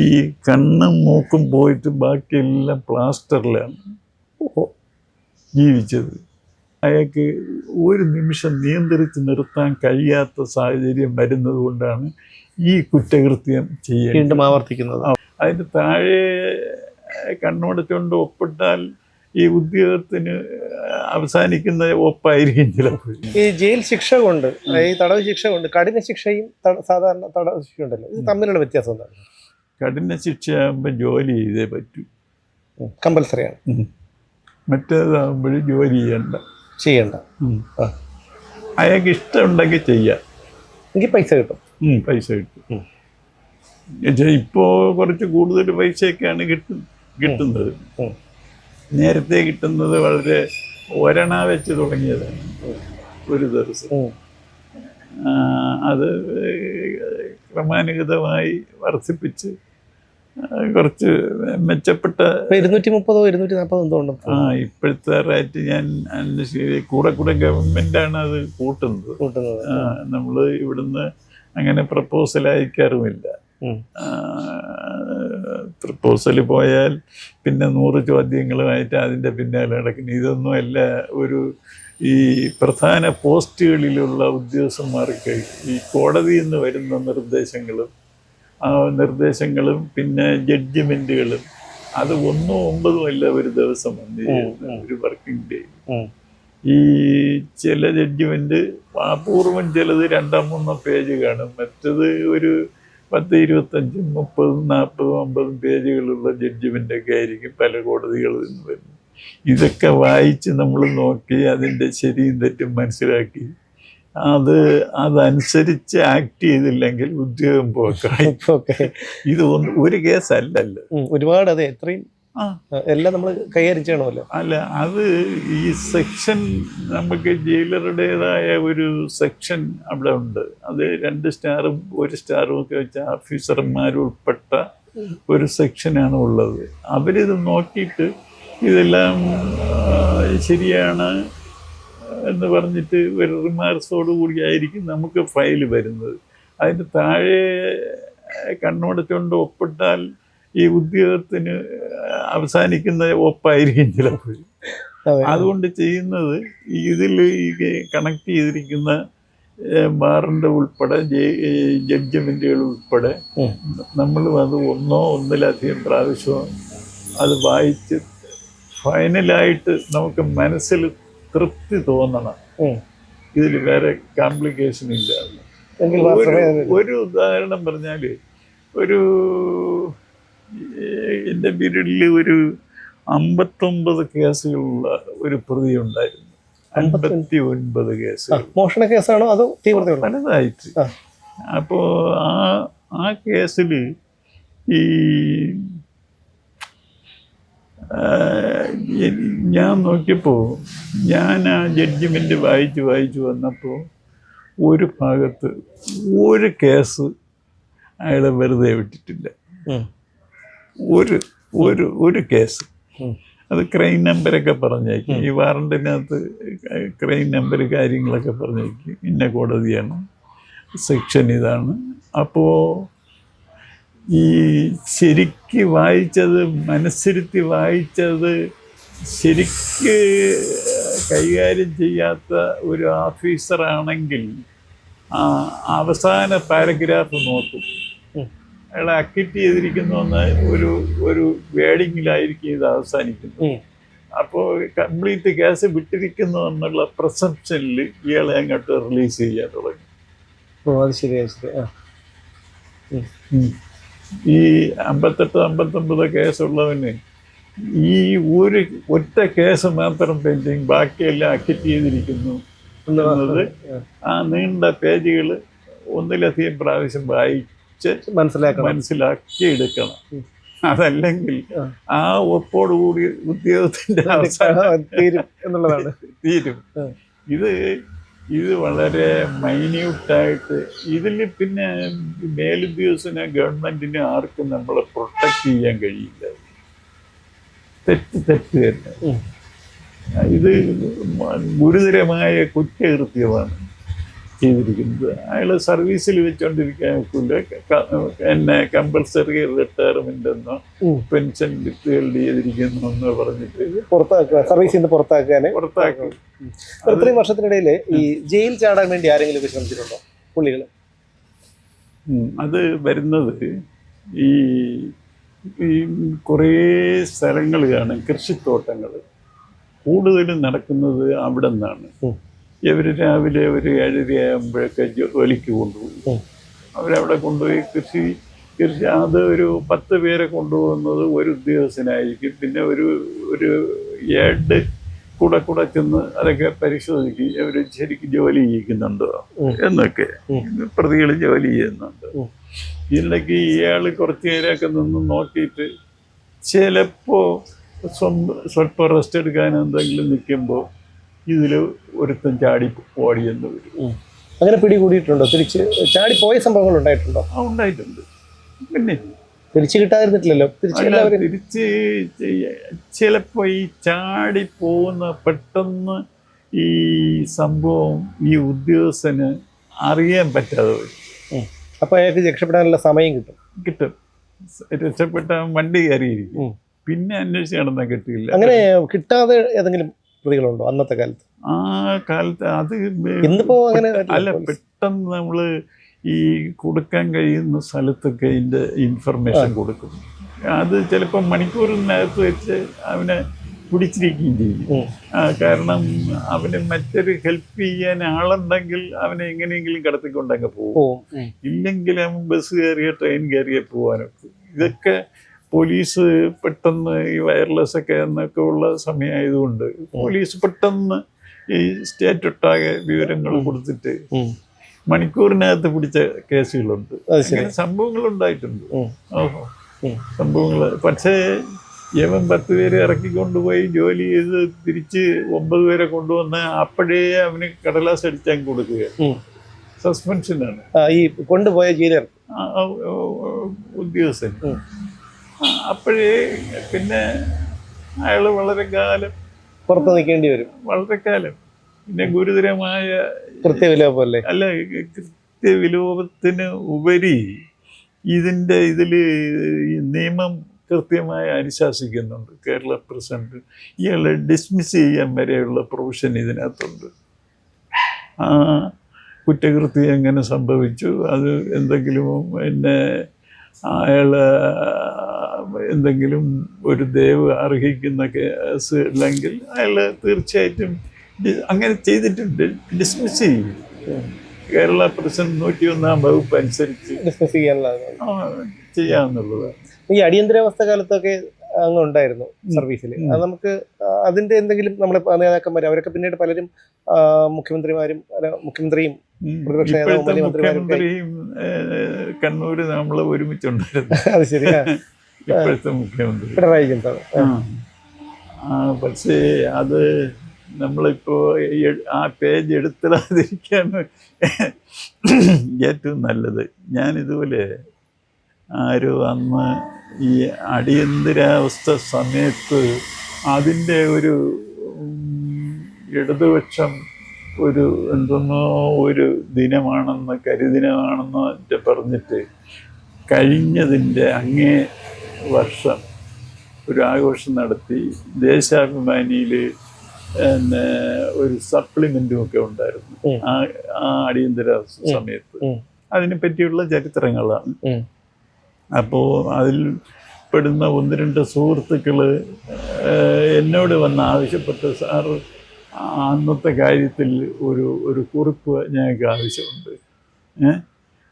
ഈ കണ്ണും മൂക്കും പോയിട്ട് ബാക്കിയെല്ലാം പ്ലാസ്റ്ററിലാണ് ജീവിച്ചത്. അയാൾക്ക് ഒരു നിമിഷം നിയന്ത്രിച്ച് നിർത്താൻ കഴിയാത്ത സാഹചര്യം വരുന്നത് കൊണ്ടാണ് ഈ കുറ്റകൃത്യം ചെയ്യുന്നത് വീണ്ടും ആവർത്തിക്കുന്നത്. അതിന് താഴെ കണ്ണുടച്ചുകൊണ്ട് ഒപ്പിട്ടാൽ ഈ ഉദ്യോഗത്തിന് അവസാനിക്കുന്ന ഒപ്പായിരിക്കും ചിലപ്പോൾ. ഈ ജയിൽ ശിക്ഷ കൊണ്ട് ഈ തടവ് ശിക്ഷ കൊണ്ട് കഠിന ശിക്ഷയും സാധാരണ തടവ് ശിക്ഷയുണ്ടല്ലോ ഇത് തമ്മിലുള്ള വ്യത്യാസം എന്താണ്? കഠിന ശിക്ഷയാകുമ്പോൾ ജോലി ചെയ്തേ പറ്റൂ. കമ്പൽസറിയാണ്. മറ്റേതാകുമ്പോൾ ജോലി ചെയ്യണ്ട. ചെയ്യണ്ട. അയാൾക്ക് ഇഷ്ടമുണ്ടെങ്കിൽ ചെയ്യാം. എനിക്ക് പൈസ കിട്ടും. പൈസ കിട്ടും. ഇപ്പോൾ കുറച്ച് കൂടുതൽ പൈസയൊക്കെയാണ് കിട്ടും കിട്ടുന്നത്. നേരത്തെ കിട്ടുന്നത് വളരെ ഒരണ വെച്ച് തുടങ്ങിയതാണ് ഒരു ദിവസം. അത് ക്രമാനുഗതമായി വർദ്ധിപ്പിച്ച് കുറച്ച് മെച്ചപ്പെട്ട ഇരുന്നൂറ്റി മുപ്പതോ ഇരുന്നൂറ്റി നാൽപ്പതോ എന്തോ ആ ഇപ്പോഴത്തെ റേറ്റ് ഞാൻ അന്വേഷിക്കുക കൂടെ കൂടെ ഗവൺമെന്റാണ് അത് കൂട്ടുന്നത്. കൂട്ടുന്നത്. നമ്മൾ ഇവിടുന്ന് അങ്ങനെ പ്രപ്പോസൽ അയക്കാറുമില്ല. പ്രപ്പോസൽ പോയാൽ പിന്നെ നൂറ് ചോദ്യങ്ങളുമായിട്ട് അതിന്റെ പിന്നാലെ നടക്കുന്നു ഇതൊന്നും അല്ല ഒരു ഈ പ്രധാന പോസ്റ്റുകളിലുള്ള ഉദ്യോഗസ്ഥന്മാർക്ക് ഈ കോടതിയിൽ നിന്ന് വരുന്ന നിർദ്ദേശങ്ങളും നിർദ്ദേശങ്ങളും പിന്നെ ജഡ്ജ്മെന്റുകളും. അത് ഒന്നും ഒമ്പതും അല്ല ഒരു ദിവസം വന്ന് ഒരു വർക്കിംഗ് ഡേ ഈ ചില ജഡ്ജ്മെന്റ് അപൂർവം ചിലത് രണ്ടോ മൂന്നോ പേജ് കാണും. മറ്റത് ഒരു പത്ത് ഇരുപത്തഞ്ചും മുപ്പതും നാൽപ്പതും അമ്പതും പേജുകളുള്ള ജഡ്ജിമെന്റ് ഒക്കെ ആയിരിക്കും പല കോടതികളിൽ നിന്ന് വരുന്നത്. ഇതൊക്കെ വായിച്ച് നമ്മൾ നോക്കി അതിന്റെ ശരിയും തെറ്റും മനസ്സിലാക്കി അത് അതനുസരിച്ച് ആക്ട് ചെയ്തില്ലെങ്കിൽ ഉദ്യോഗം പോക്കായി. ഇത് ഒരു ഒരു കേസല്ലല്ലോ. ഒരുപാട് അതെ എത്രയും എല്ലാം നമ്മൾ കൈകാര്യം ചെയ്യണമല്ലോ അല്ല അത് ഈ സെക്ഷൻ നമുക്ക് ജയിലറുടേതായ ഒരു സെക്ഷൻ അവിടെ ഉണ്ട്. അത് രണ്ട് സ്റ്റാറും ഒരു സ്റ്റാറും ഒക്കെ വെച്ച ഓഫീസർമാർ ഉൾപ്പെട്ട ഒരു സെക്ഷനാണ് ഉള്ളത്. അവരിത് നോക്കിയിട്ട് ഇതെല്ലാം ശരിയാണ് എന്ന് പറഞ്ഞിട്ട് ഒരു റിമാർക്സോട് കൂടിയായിരിക്കും നമുക്ക് ഫയൽ വരുന്നത്. അതിന് താഴെ കണ്ണോടച്ചുകൊണ്ട് ഒപ്പിട്ടാൽ ഈ ഉദ്യോഗത്തിന് അവസാനിക്കുന്ന ഒപ്പായിരിക്കും ചിലപ്പോൾ. അതുകൊണ്ട് ചെയ്യുന്നത് ഇതിൽ ഈ കണക്ട് ചെയ്തിരിക്കുന്ന ബാറിന്റെ ഉൾപ്പെടെ ജഡ്ജ്മെന്റുകൾ ഉൾപ്പെടെ നമ്മളും നമ്മൾ അത് ഒന്നോ ഒന്നിലധികം പ്രാവശ്യമോ അത് വായിച്ച് ഫൈനലായിട്ട് നമുക്ക് മനസ്സിൽ തൃപ്തി തോന്നണം. ഇതിൽ വേറെ കോംപ്ലിക്കേഷൻ ഇല്ല. ഒരു ഉദാഹരണം പറഞ്ഞാൽ ഒരു എന്റെ പീരീഡിൽ ഒരു അമ്പത്തൊമ്പത് കേസുകളുള്ള ഒരു പ്രതി ഉണ്ടായിരുന്നു. അമ്പത്തി ഒൻപത് കേസ് മോഷണ കേസാണോ അതോ തീവ്രതയുള്ള പലതായിട്ട് ആ. അപ്പോൾ ആ ആ കേസിൽ ഈ ഞാൻ നോക്കിയപ്പോൾ ഞാൻ ആ ജഡ്ജ്മെന്റ് വായിച്ച് വായിച്ച് വന്നപ്പോൾ ഒരു ഭാഗത്ത് ഒരു കേസ് അയാളെ വെറുതെ വിട്ടിട്ടില്ല. ഒരു ഒരു ഒരു കേസ്. അത് ക്രൈം നമ്പരൊക്കെ പറഞ്ഞേക്കും ഈ വാറണ്ടിനകത്ത് ക്രൈം നമ്പർ കാര്യങ്ങളൊക്കെ പറഞ്ഞേക്കും ഇന്ന കോടതിയാണ്. സെക്ഷൻ ഇതാണ്. അപ്പോൾ ഈ ശരിക്ക് വായിച്ചത് മനസ്സിരുത്തി വായിച്ചത് ശരിക്ക് കൈകാര്യം ചെയ്യാത്ത ഒരു ഓഫീസറാണെങ്കിൽ അവസാന പാരഗ്രാഫ് നോക്കും. ഉം. അയാളെ അക്വിറ്റ് ചെയ്തിരിക്കുന്നു ഒരു ഒരു വേഡിങ്ങിലായിരിക്കും ഇത് അവസാനിക്കുന്നത്. അപ്പോൾ കംപ്ലീറ്റ് കേസ് വിട്ടിരിക്കുന്നു എന്നുള്ള പ്രസംഷനിൽ ഇയാളെ അങ്ങോട്ട് റിലീസ് ചെയ്യാൻ തുടങ്ങി. ഓ അത് ശരിയാ ശരി ആ. ഈ അമ്പത്തെട്ട് അമ്പത്തൊമ്പത് കേസുള്ളവന് ഈ ഒരു ഒറ്റ കേസ് മാത്രം പെൻഡിങ് ബാക്കിയെല്ലാം അക്വിറ്റ് ചെയ്തിരിക്കുന്നു എന്നുള്ളത് ആ. നീണ്ട പേജുകൾ ഒന്നിലധികം പ്രാവശ്യം വായിച്ച് മനസ്സിലാക്കണം. മനസ്സിലാക്കി എടുക്കണം. അതല്ലെങ്കിൽ ആ. ആ ഒപ്പോടുകൂടി ഉദ്യോഗത്തിന്റെ അവസാനം തീരും എന്നുള്ളതാണ്. തീരും. ഇത് ഇത് വളരെ മൈന്യൂട്ടായിട്ട് ഇതിൽ പിന്നെ മേലുദ്യോഗസ്ഥനെ ഗവൺമെന്റിന് ആർക്കും നമ്മളെ പ്രൊട്ടക്ട് ചെയ്യാൻ കഴിയില്ല. തെറ്റ് തെറ്റ് തന്നെ. ഇത് ഗുരുതരമായ കുറ്റകൃത്യമാണ്. ചെയ്തിരിക്കുന്നത്. അയാൾ സർവീസിൽ വെച്ചുകൊണ്ടിരിക്കാൻ ഒക്കില്ല. എന്നെ കമ്പൽസറി റിട്ടയർമെന്റ് എന്നോ പെൻഷൻ ഡിഫേൾഡ് ചെയ്തിരിക്കുന്നു എന്ന് പറഞ്ഞിട്ട് പുറത്താക്കുക സർവീസിൽ നിന്ന് പുറത്താക്കാന്. പുറത്താക്കി. ഇത്രയും വർഷത്തിനിടയിൽ ഈ ജയിൽ ചാടാൻ വേണ്ടി ആരെങ്കിലും ശ്രമിച്ചിട്ടുണ്ടോ പുള്ളികൾ അത് വരുന്നത് ഈ ഈ കുറേ സ്ഥലങ്ങൾ കാണും കൃഷിത്തോട്ടങ്ങൾ കൂടുതലും നടക്കുന്നത് അവിടെ നിന്നാണ്. ഇവർ രാവിലെ ഒരു ഏഴരയാകുമ്പോഴൊക്കെ ജോലിക്ക് കൊണ്ടുപോയി അവരവിടെ കൊണ്ടുപോയി കൃഷി കൃഷി അത് ഒരു പത്ത് പേരെ കൊണ്ടുപോകുന്നത് ഒരു ഉദ്യോഗസ്ഥനായിരിക്കും പിന്നെ ഒരു ഒരു ഏഡ് കൂടെ കൂടെ ചെന്ന് അതൊക്കെ പരിശോധിക്കും അവർ ശരിക്കും ജോലി ചെയ്യിക്കുന്നുണ്ടോ എന്നൊക്കെ. പ്രതികൾ ജോലി ചെയ്യുന്നുണ്ട്. ഇതിലേക്ക് ഇയാൾ കുറച്ച് നേരമൊക്കെ നിന്ന് നോക്കിയിട്ട് ചിലപ്പോൾ സ്വന്തം സ്വല്പം റെസ്റ്റ് എടുക്കാൻ എന്തെങ്കിലും നിൽക്കുമ്പോൾ ഇതിൽ ഒരുത്തൻ ചാടി ഓടിയെന്ന് വരും. അങ്ങനെ പിടികൂടിയിട്ടുണ്ടോ? തിരിച്ച് ചാടി പോയ സംഭവങ്ങൾ ഉണ്ടായിട്ടുണ്ടോ? ആ ഉണ്ടായിട്ടുണ്ട്. പിന്നെ തിരിച്ചു കിട്ടാതിരുന്നിട്ടില്ലല്ലോ? തിരിച്ചു തിരിച്ച് ചിലപ്പോൾ ഈ ചാടി പോകുന്ന പെട്ടെന്ന് ഈ സംഭവം ഈ ഉദ്യോഗസ്ഥന് അറിയാൻ പറ്റാതെ വരും. അപ്പൊ അയാൾക്ക് രക്ഷപ്പെടാനുള്ള സമയം കിട്ടും. കിട്ടും. രക്ഷപ്പെട്ട വണ്ടി കയറിയിരിക്കും. പിന്നെ അന്വേഷിച്ച് നടന്നാൽ കിട്ടിയില്ല അങ്ങനെ കിട്ടാതെ ഏതെങ്കിലും പ്രതികളുണ്ടോ അന്നത്തെ കാലത്ത്? ആ കാലത്ത് അത് ഇന്നിപ്പോ അങ്ങനെ അല്ല പെട്ടെന്ന് നമ്മൾ ഈ കൊടുക്കാൻ കഴിയുന്ന സ്ഥലത്തൊക്കെ ഇതിന്റെ ഇൻഫർമേഷൻ കൊടുക്കും. അത് ചിലപ്പോൾ മണിക്കൂറിനകത്ത് വെച്ച് അവനെ പിടിച്ചിരിക്കുകയും ചെയ്യും. കാരണം അവന് മറ്റൊരു ഹെൽപ്പ് ചെയ്യാൻ ആളുണ്ടെങ്കിൽ അവനെ എങ്ങനെയെങ്കിലും കടത്തിക്കൊണ്ടങ്ങ് പോകും. ഇല്ലെങ്കിൽ അവൻ ബസ് കയറിയ ട്രെയിൻ കയറിയ പോകാനൊക്കെ ഇതൊക്കെ പോലീസ് പെട്ടെന്ന് ഈ വയർലെസ് ഒക്കെ എന്നൊക്കെ ഉള്ള സമയമായതുകൊണ്ട് പോലീസ് പെട്ടെന്ന് ഈ സ്റ്റേറ്റ് ഒട്ടാകെ വിവരങ്ങൾ കൊടുത്തിട്ട്. മണിക്കൂറിനകത്ത് പിടിച്ച കേസുകളുണ്ട്. സംഭവങ്ങൾ ഉണ്ടായിട്ടുണ്ട്. ഓഹോ. സംഭവങ്ങൾ പക്ഷേ യവൻ പത്ത് പേരെ ഇറക്കിക്കൊണ്ടുപോയി ജോലി ചെയ്ത് തിരിച്ച് ഒമ്പത് പേരെ കൊണ്ടുവന്ന് അപ്പോഴേ അവന് കടലാസ് അടിച്ചാൻ കൊടുക്കുക. സസ്പെൻഷനാണ്. ഈ കൊണ്ടുപോയ ജയിലർ. ആ, ഉദ്യോഗസ്ഥൻ. അപ്പോഴേ പിന്നെ അയാൾ വളരെ കാലം പുറത്ത് നിൽക്കേണ്ടി വരും. വളരെ കാലം. പിന്നെ ഗുരുതരമായ കൃത്യവിലോപല്ലെ അല്ല കൃത്യവിലോപത്തിന് ഉപരി ഇതിന്റെ ഇതിൽ നിയമം കൃത്യമായി അനുശാസിക്കുന്നുണ്ട്. കേരള പ്രസിഡന്റ് ഇയാളെ ഡിസ്മിസ് ചെയ്യാൻ വരെയുള്ള പ്രൊവിഷൻ ഇതിനകത്തുണ്ട്. ആ കുറ്റകൃത്യം എങ്ങനെ സംഭവിച്ചു? അത് എന്തെങ്കിലും പിന്നെ അയാൾ എന്തെങ്കിലും ഒരു ദേവ് അർഹിക്കുന്ന കേസ് ഇല്ലെങ്കിൽ അയാൾ തീർച്ചയായിട്ടും അങ്ങനെ ചെയ്തിട്ടുണ്ട്. ഡിസ്മിസ് ചെയ്യും. കേരള പ്രസിഡന്റ് നൂറ്റി ഒന്നാം വകുപ്പ് അനുസരിച്ച് ഡിസ്മിസ് ചെയ്യാനുള്ള ആ, ചെയ്യാവുന്നുള്ളതാണ് ഈ അടിയന്തരാവസ്ഥ കാലത്തൊക്കെ അങ്ങ് ഉണ്ടായിരുന്നു സർവീസിൽ അത് നമുക്ക് അതിന്റെ എന്തെങ്കിലും നമ്മളെ നേതാക്കന്മാർ അവരൊക്കെ പിന്നീട് പലരും മുഖ്യമന്ത്രിമാരും അല്ല മുഖ്യമന്ത്രിയും. പ്രതിപക്ഷ നേതാവും കണ്ണൂര് നമ്മൾ ഒരുമിച്ചുണ്ടായിരുന്നു. അത് ശരിയാണ് ഇപ്പോഴത്തെ മുഖ്യമന്ത്രി. പിണറായി പക്ഷേ അത് നമ്മളിപ്പോ ആ പേജ് എടുത്തിടാതിരിക്കാൻ ഏറ്റവും നല്ലത്. ഞാൻ ഇതുപോലെ ആരോ അന്ന് ഈ അടിയന്തരാവസ്ഥ സമയത്ത് അതിന്റെ ഒരു ഇടതുപക്ഷം ഒരു എന്തെന്നോ ഒരു ദിനമാണെന്ന് കരിദിനമാണെന്നോ പറഞ്ഞിട്ട് കഴിഞ്ഞതിന്റെ അങ്ങേ വർഷം ഒരു ആഘോഷം നടത്തി ദേശാഭിമാനിയിൽ പിന്നെ ഒരു സപ്ലിമെന്റും ഒക്കെ ഉണ്ടായിരുന്നു. ആ ആ അടിയന്തരാവസ്ഥ സമയത്ത്. അതിനെ പറ്റിയുള്ള ചരിത്രങ്ങളാണ്. അപ്പോൾ അതിൽ പെടുന്ന ഒന്ന് രണ്ട് സുഹൃത്തുക്കൾ എന്നോട് വന്ന് ആവശ്യപ്പെട്ട് സാർ അന്നത്തെ കാര്യത്തിൽ ഒരു ഒരു കുറിപ്പ് ഞങ്ങൾക്ക് ആവശ്യമുണ്ട്?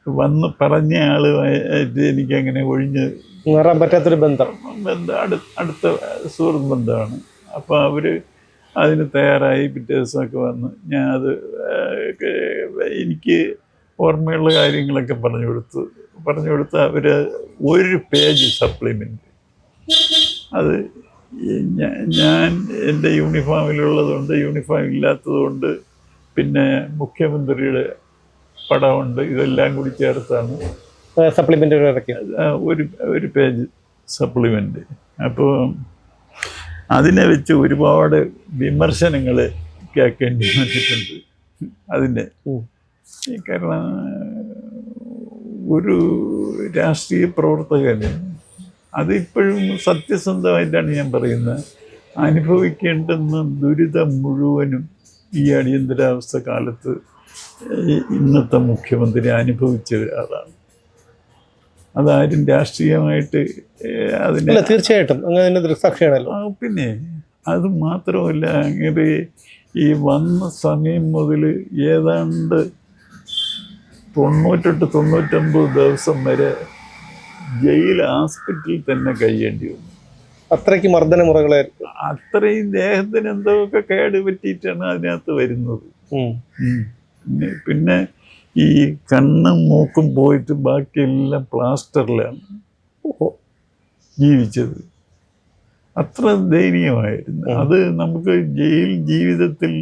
വന്ന് പറഞ്ഞ ആളുമായിട്ട് എനിക്കങ്ങനെ ഒഴിഞ്ഞ് മാറാൻ പറ്റാത്തൊരു ബന്ധം. ബന്ധം അടു അടുത്ത സുഹൃത്ത് ബന്ധമാണ്. അപ്പോൾ അവർ അതിന് തയ്യാറായി പിറ്റേ ദിവസമൊക്കെ വന്ന് ഞാൻ അത് എനിക്ക് ഓർമ്മയുള്ള കാര്യങ്ങളൊക്കെ പറഞ്ഞു കൊടുത്തു. പറഞ്ഞു കൊടുത്ത അവർ ഒരു പേജ് സപ്ലിമെന്റ് അത് ഞാൻ എന്റെ യൂണിഫോമിലുള്ളതുകൊണ്ട് യൂണിഫോം ഇല്ലാത്തതുകൊണ്ട് പിന്നെ മുഖ്യമന്ത്രിയുടെ പടമുണ്ട്. ഇതെല്ലാം കൂടി ചേർത്താണ്. സപ്ലിമെന്റ് ഒരു ഒരു പേജ് സപ്ലിമെന്റ് അപ്പോൾ അതിനെ വെച്ച് ഒരുപാട് വിമർശനങ്ങൾ കേൾക്കേണ്ടി വന്നിട്ടുണ്ട്. അതിന്റെ കാരണം ഒരു രാഷ്ട്രീയ പ്രവർത്തകൻ അതിപ്പോഴും സത്യസന്ധമായിട്ടാണ് ഞാൻ പറയുന്നത്. അനുഭവിക്കേണ്ടുന്ന ദുരിതം മുഴുവനും ഈ അടിയന്തരാവസ്ഥ കാലത്ത് ഇന്നത്തെ മുഖ്യമന്ത്രി അനുഭവിച്ച ഒരാളാണ്. അതാരും രാഷ്ട്രീയമായിട്ട് അതിന് തീർച്ചയായിട്ടും. അങ്ങനെ ദൃക്സാക്ഷിയാണല്ലോ. പിന്നെ അത് മാത്രമല്ല അങ്ങനെ ഈ വന്ന സമയം മുതൽ ഏതാണ്ട് തൊണ്ണൂറ്റെട്ട് തൊണ്ണൂറ്റൊമ്പത് ദിവസം വരെ ജയിൽ ഹോസ്പിറ്റലിൽ തന്നെ കഴിയേണ്ടി വന്നു. അത്രയ്ക്ക് മർദ്ദന മുറകളെ അത്രയും ദേഹത്തിന് എന്തൊക്കെ കേട് പറ്റിയിട്ടാണ് അതിനകത്ത് വരുന്നത്. പിന്നെ ഈ കണ്ണും മൂക്കും പോയിട്ട് ബാക്കിയെല്ലാം പ്ലാസ്റ്ററിലാണ് ജീവിച്ചത്. അത്ര ദയനീയമായിരുന്നു. അത് നമുക്ക് ജയിൽ ജീവിതത്തിൽ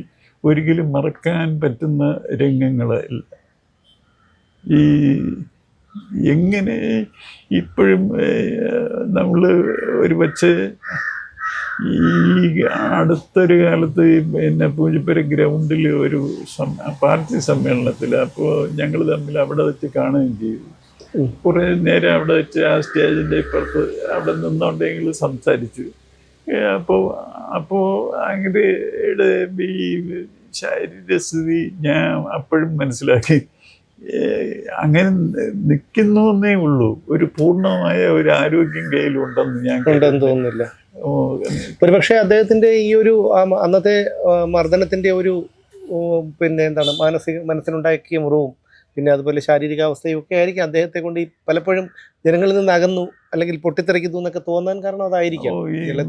ഒരിക്കലും മറക്കാൻ പറ്റുന്ന രംഗങ്ങളല്ല. ഈ എങ്ങനെ ഇപ്പോഴും നമ്മൾ ഒരു പക്ഷേ ഈ അടുത്തൊരു കാലത്ത് പിന്നെ പൂജപ്പുര ഗ്രൗണ്ടിൽ ഒരു പാർട്ടി സമ്മേളനത്തിൽ അപ്പോൾ ഞങ്ങൾ തമ്മിൽ അവിടെ വെച്ച് കാണുകയും ചെയ്തു. കുറേ നേരം അവിടെ വെച്ച് ആ സ്റ്റേജിന്റെ ഇപ്പുറത്ത് അവിടെ നിന്നുകൊണ്ടെങ്കിൽ സംസാരിച്ചു. അപ്പോൾ അപ്പോൾ അങ്ങനെ ഈ ശാരീരസ്ഥിതി ഞാൻ അപ്പോഴും മനസ്സിലാക്കി. അങ്ങനെ നിൽക്കുന്നു എന്നേ ഉള്ളൂ. ഒരു പൂർണമായ ഒരു ആരോഗ്യം കയ്യിലുണ്ടെന്ന് ഞാൻ ഉണ്ടെന്ന് തോന്നുന്നില്ല. ഒരുപക്ഷെ അദ്ദേഹത്തിന്റെ ഈ ഒരു അന്നത്തെ മർദ്ദനത്തിന്റെ ഒരു പിന്നെ എന്താണ് മാനസിക മനസ്സിനുണ്ടാക്കിയ മുറിവും പിന്നെ അതുപോലെ ശാരീരിക ഒക്കെ ആയിരിക്കും അദ്ദേഹത്തെ കൊണ്ട് ഈ പലപ്പോഴും ജനങ്ങളിൽ നിന്ന് അകന്നു അല്ലെങ്കിൽ പൊട്ടിത്തെറിക്കുന്നു എന്നൊക്കെ തോന്നാൻ കാരണം അതായിരിക്കാം.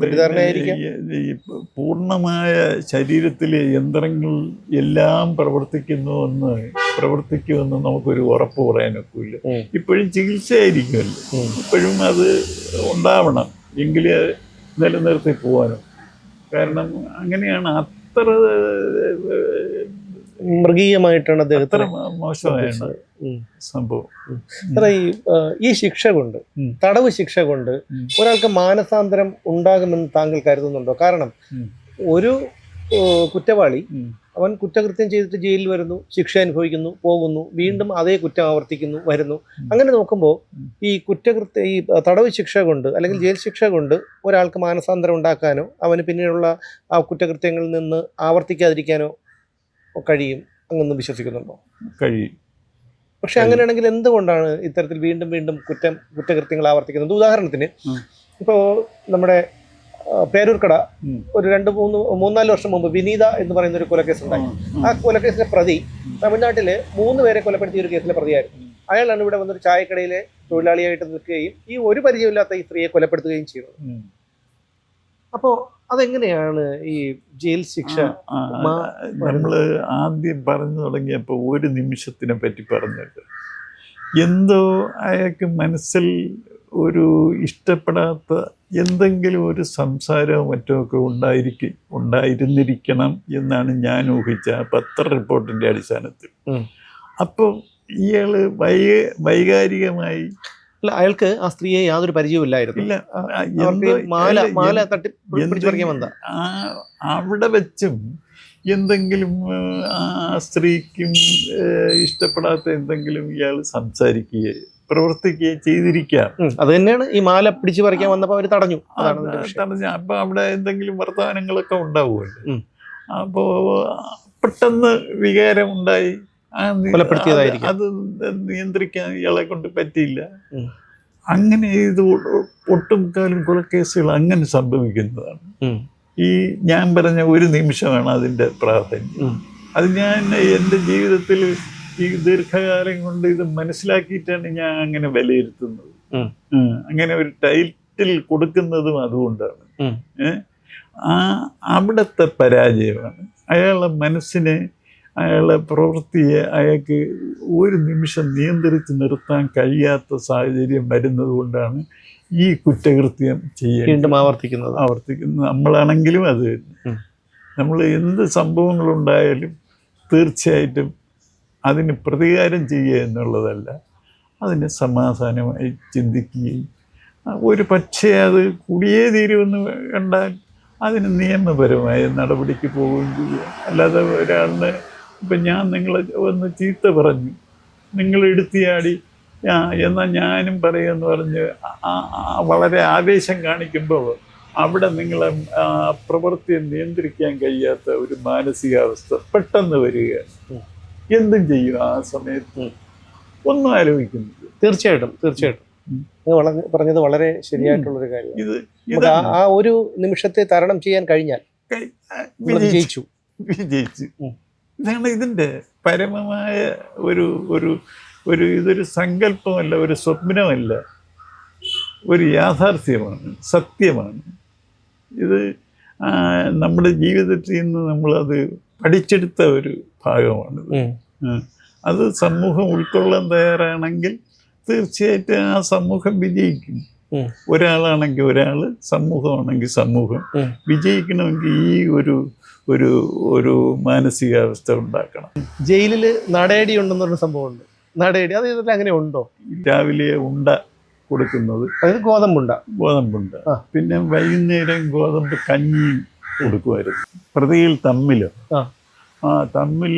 തെറ്റിദ്ധാരണയായിരിക്കാം. ഈ- ഈ പൂർണമായ ശരീരത്തിലെ യന്ത്രങ്ങൾ എല്ലാം പ്രവർത്തിക്കുന്നു എന്ന് പ്രവർത്തിക്കുമെന്ന് നമുക്കൊരു ഉറപ്പ് പറയാനൊക്കില്ല ഇപ്പോഴും ചികിത്സയായിരിക്കുമല്ലോ. ഇപ്പോഴും അത് ഉണ്ടാവണം. എങ്കിലേ നിലനിർത്തി പോകാനും കാരണം അങ്ങനെയാണ് അത്ര മൃഗീയമായിട്ടാണ് അദ്ദേഹത്തിന് മോശമായാണ് സംഭവം. സാറേ ഈ ഈ ശിക്ഷ കൊണ്ട് തടവ് ശിക്ഷ കൊണ്ട് ഒരാൾക്ക് മാനസാന്തരം ഉണ്ടാകുമെന്ന് താങ്കൾ കരുതുന്നുണ്ടോ? കാരണം ഒരു കുറ്റവാളി അവൻ കുറ്റകൃത്യം ചെയ്തിട്ട് ജയിലിൽ വരുന്നു ശിക്ഷ അനുഭവിക്കുന്നു പോകുന്നു വീണ്ടും അതേ കുറ്റം ആവർത്തിക്കുന്നു വരുന്നു. അങ്ങനെ നോക്കുമ്പോൾ ഈ കുറ്റകൃത്യ ഈ തടവ് ശിക്ഷ കൊണ്ട് അല്ലെങ്കിൽ ജയിൽ ശിക്ഷ കൊണ്ട് ഒരാൾക്ക് മാനസാന്തരം ഉണ്ടാക്കാനോ അവന് പിന്നീടുള്ള ആ കുറ്റകൃത്യങ്ങളിൽ നിന്ന് ആവർത്തിക്കാതിരിക്കാനോ കഴിയും അങ്ങൊന്നും വിശ്വസിക്കുന്നുണ്ടോ? കഴിയും. പക്ഷെ അങ്ങനെയാണെങ്കിൽ എന്തുകൊണ്ടാണ് ഇത്തരത്തിൽ വീണ്ടും വീണ്ടും കുറ്റം കുറ്റകൃത്യങ്ങൾ ആവർത്തിക്കുന്നത്? ഉദാഹരണത്തിന്. ഇപ്പോൾ നമ്മുടെ പേരൂർക്കട ഒരു രണ്ട് മൂന്ന് മൂന്നാൽ വർഷം മുമ്പ് വിനീത എന്ന് പറയുന്ന ഒരു കൊലക്കേസ് ഉണ്ടായി ആ, കൊലക്കേസിന്റെ കൊലക്കേസിലെ പ്രതി. തമിഴ്നാട്ടിലെ മൂന്ന് പേരെ കൊലപ്പെടുത്തിയ ഒരു കേസിലെ പ്രതിയായിരുന്നു. അയാളാണ് ഇവിടെ വന്നൊരു ചായക്കടയിലെ തൊഴിലാളിയായിട്ട് നിൽക്കുകയും ഈ ഒരു പരിചയമില്ലാത്ത ഈ സ്ത്രീയെ കൊലപ്പെടുത്തുകയും ചെയ്തത്. അപ്പോ അപ്പോൾ അതെങ്ങനെയാണ് ഈ ജയിൽ ശിക്ഷ നമ്മൾ ആദ്യം പറഞ്ഞു തുടങ്ങിയപ്പോൾ ഒരു നിമിഷത്തിനെ പറ്റി പറഞ്ഞത് എന്തോ അയാൾക്ക് മനസ്സിൽ ഒരു ഇഷ്ടപ്പെടാത്ത എന്തെങ്കിലും ഒരു സംസാരമോ മറ്റോ ഒക്കെ ഉണ്ടായിരിക്കും ഉണ്ടായിരുന്നിരിക്കണം എന്നാണ് ഞാൻ ഊഹിച്ച പത്ര റിപ്പോർട്ടിന്റെ അടിസ്ഥാനത്തിൽ. അപ്പോൾ ഇയാൾ വൈ വൈകാരികമായി അല്ല അയാൾക്ക് ആ സ്ത്രീയെ യാതൊരു പരിചയമില്ലായിരുന്നു ഇല്ല മാല മാല തട്ടി പിടിച്ചു ആ അവിടെ വെച്ചും എന്തെങ്കിലും ആ സ്ത്രീക്കും ഇഷ്ടപ്പെടാത്ത എന്തെങ്കിലും ഇയാൾ സംസാരിക്കുകയോ പ്രവർത്തിക്കുകയോ ചെയ്തിരിക്കാം. അത് തന്നെയാണ് ഈ മാല പിടിച്ചു പറിക്കാൻ വന്നപ്പോൾ അവർ തടഞ്ഞു. വിഷയം. അപ്പൊ അവിടെ എന്തെങ്കിലും വർത്തമാനങ്ങളൊക്കെ ഉണ്ടാവുമല്ലോ അപ്പോൾ അപ്പോ പെട്ടെന്ന് വികാരം ഉണ്ടായി. കൊലപ്പെടുത്തിയതായിരിക്കും. അത് നിയന്ത്രിക്കാൻ ഇയാളെ കൊണ്ട് പറ്റിയില്ല. അങ്ങനെ ഇത് ഒട്ടുമുക്കാലും കൊലക്കേസുകൾ അങ്ങനെ സംഭവിക്കുന്നതാണ് ഈ ഞാൻ പറഞ്ഞ ഒരു നിമിഷമാണ് അതിന്റെ പ്രാധാന്യം. അത് ഞാൻ എന്റെ ജീവിതത്തിൽ ഈ ദീർഘകാലം കൊണ്ട് ഇത് മനസ്സിലാക്കിയിട്ടാണ് ഞാൻ അങ്ങനെ വിലയിരുത്തുന്നത്. അങ്ങനെ ഒരു ടൈറ്റിൽ കൊടുക്കുന്നതും അതുകൊണ്ടാണ്. ആ അവിടുത്തെ പരാജയമാണ് അയാളുടെ മനസ്സിനെ അയാളെ പ്രവൃത്തിയെ അയാൾക്ക് ഒരു നിമിഷം നിയന്ത്രിച്ച് നിർത്താൻ കഴിയാത്ത സാഹചര്യം വരുന്നത് കൊണ്ടാണ് ഈ കുറ്റകൃത്യം ചെയ്യേണ്ടത്. ആവർത്തിക്കുന്നത്. ആവർത്തിക്കുന്നത്. നമ്മളാണെങ്കിലും അത് തന്നെ. നമ്മൾ എന്ത് സംഭവങ്ങളുണ്ടായാലും തീർച്ചയായിട്ടും അതിന് പ്രതികാരം ചെയ്യുക എന്നുള്ളതല്ല. അതിന് സമാധാനമായി ചിന്തിക്കുകയും ഒരു പക്ഷേ അത് കുടിയേ തീരുമെന്ന് കണ്ടാൽ അതിന് നിയമപരമായ നടപടിക്ക് പോവുകയും ചെയ്യുക അല്ലാതെ ഒരാളിനെ ഇപ്പം ഞാൻ നിങ്ങളെ ഒന്ന് ചീത്ത പറഞ്ഞു. നിങ്ങൾ എടുത്തിയാടി. എന്നാൽ ഞാനും പറയുമെന്ന് പറഞ്ഞ് വളരെ ആവേശം കാണിക്കുമ്പോൾ അവിടെ നിങ്ങളെ പ്രവൃത്തിയെ നിയന്ത്രിക്കാൻ കഴിയാത്ത ഒരു മാനസികാവസ്ഥ പെട്ടെന്ന് വരിക. എന്തും ചെയ്യും ആ സമയത്ത്. ഒന്നും ആലോചിക്കുന്നില്ല. തീർച്ചയായിട്ടും തീർച്ചയായിട്ടും. ഉം. നിങ്ങൾ വള- പറഞ്ഞത് വളരെ ശരിയായിട്ടുള്ളൊരു കാര്യം ഇത് ഇത് ആ- ഒരു നിമിഷത്തെ തരണം ചെയ്യാൻ കഴിഞ്ഞാൽ വിജയിച്ചു. വിജയിച്ചു. ഇതാണ് ഇതിന്റെ പരമമായ ഒരു ഒരു ഒരു ഇതൊരു സങ്കല്പമല്ല ഒരു സ്വപ്നമല്ല. ഒരു യാഥാർത്ഥ്യമാണ് സത്യമാണ്. ഇത് നമ്മുടെ ജീവിതത്തിൽ നിന്ന് നമ്മളത് പഠിച്ചെടുത്ത ഒരു ഭാഗമാണ് അത് സമൂഹം ഉൾക്കൊള്ളാൻ തയ്യാറാണെങ്കിൽ തീർച്ചയായിട്ടും ആ സമൂഹം വിജയിക്കും. ഒരാളാണെങ്കിൽ ഒരാൾ സമൂഹമാണെങ്കിൽ സമൂഹം. വിജയിക്കണമെങ്കിൽ ഈ ഒരു ഒരു ഒരു മാനസികാവസ്ഥ ഉണ്ടാക്കണം. ജയിലിൽ നടേടി ഉണ്ടെന്ന് പറഞ്ഞ സംഭവമുണ്ട്. നടേടി അത് ഇതിൽ അങ്ങനെ ഉണ്ടോ? രാവിലെ ഉണ്ട കൊടുക്കുന്നത്. അതായത് ഗോതമ്പുണ്ട ഗോതമ്പുണ്ട് പിന്നെ വൈകുന്നേരം ഗോതമ്പ് കഞ്ഞിയും കൊടുക്കുമായിരുന്നു. പ്രതികൾ തമ്മിൽ ആ. ആ തമ്മിൽ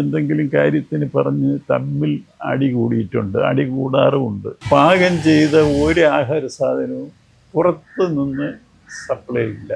എന്തെങ്കിലും കാര്യത്തിന് പറഞ്ഞ് തമ്മിൽ അടി കൂടിയിട്ടുണ്ട് അടി കൂടാറുമുണ്ട്. പാകം ചെയ്ത ഒരു ആഹാര സാധനവും പുറത്തു നിന്ന് സപ്ലൈ ഇല്ല.